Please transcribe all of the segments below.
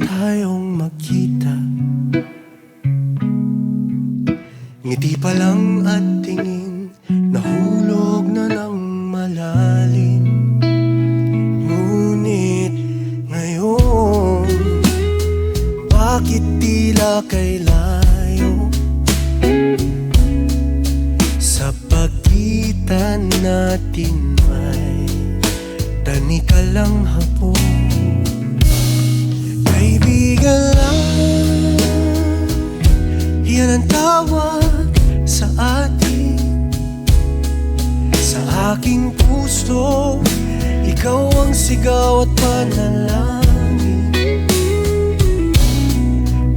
tayong magkita Ngiti pa lang at tingin Nahulog na ng malalim. Ngunit ngayon Bakit tila kay layo? Sa pagitan natin ay Tanika lang hapon. Ang tawag sa atin. Sa aking puso Ikaw ang sigaw at panalangin.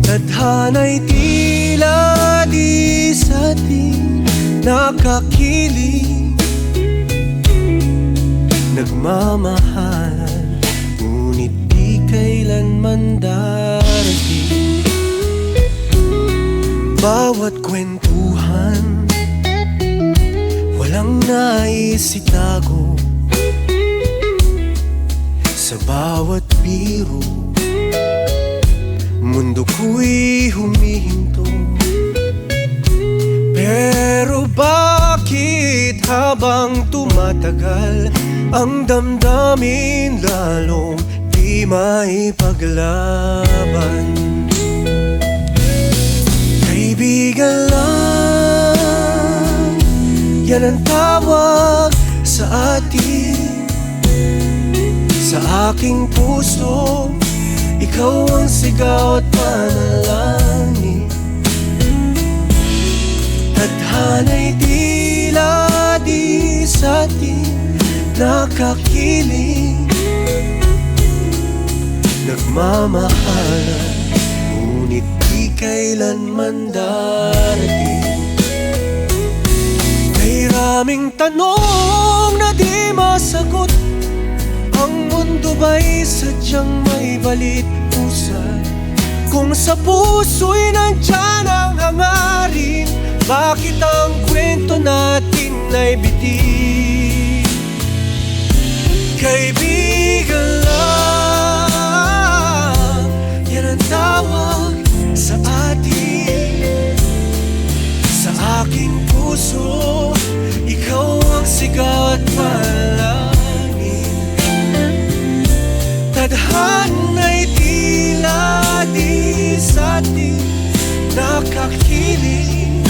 Tadhana'y tila di sa atin nakakiling Nagmamahalan Ngunit di kailanman darating Bawat kwentuhan. Walang nais Sa bawat biro. Mundo ko'y humihinto. Pero bakit habang tumatagal Ang damdamin lalong di maipaglaban Kaibigan lang Yan ang tawag sa atin. Sa aking puso Ikaw ang sigaw at panalangin. Tadhana'y tila di sa atin nakakiling Nagmamahalan di kailanman darating. May raming tanong na di masagot. Ang mundo ba'y sadyang may balit pusat Kung sa puso'y nandyan ang hangarin Bakit ang kwento natin ay bitin? Sigaw at palangin. Tadhana'y tila di sa atin Nakakiling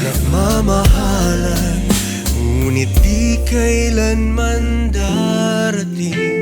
Nagmamahalan Ngunit di kailanman darating